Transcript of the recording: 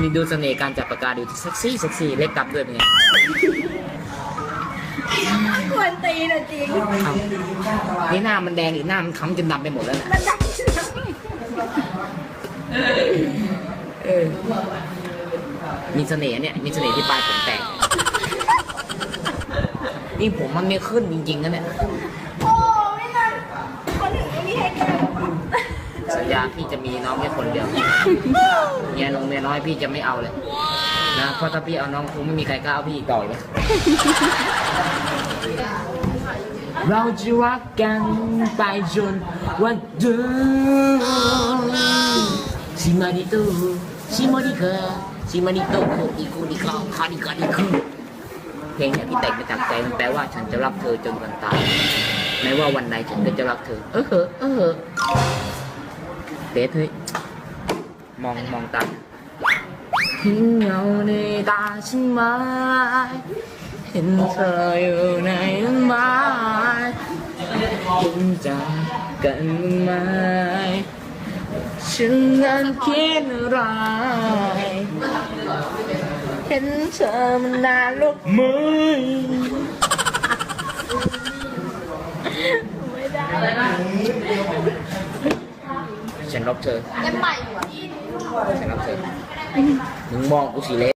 นี่ดูเสน่ห์การจับปากกาดูเซ็กซี่เซ็กซี่เล็กกลับด้วยเป็นไงควรตีนะจริงเอ้านี่หน้ามันแดงหรือหน้ามันค้ำจนดำไปหมดแล้วนะมันดังเออมีเสน่ห์เนี่ย มีเสน่ห์ที่ปลายผมแตก นี่ผมมันไม่ขึ้นจริงๆนะเนี่ย โอ้ไม่นั่นคนอื่นไม่มีให้แก้ สัญญาพี่จะมีน้องแค่คนเดียวเมียนงเมียน้อยพี่จะไม่เอาเลยนะเพราะถ้าพี่เอาน้องคงไม่มีใครกล้าเอาพี่อีกต่อเลยเราจะรักกันไปจนวันเดิมซิมาดิโตซิมาดิเคอซิมาดิโตโคอีโคดิคาคาดิคาดิคูเพลงเนี่ยพี่แต่งมาจากใจมันแปลว่าฉันจะรักเธอจนวันตายแม้ว่าวันใดฉันก็จะรักเธอ เออเหอเออเหอ เตะเฮ้ยมองมองตาเห็นเงาในตาฉันไหมเห็นเธออยู่ในน้ำไม้เห็นใจกันไหมฉันนั้นคิดอะไรเห็นเธอมันนานลูกมือไม่ได้ ฉันรักเธอยังใหม่อยู่อะฉันรักเธอมึงมองกูสิเละ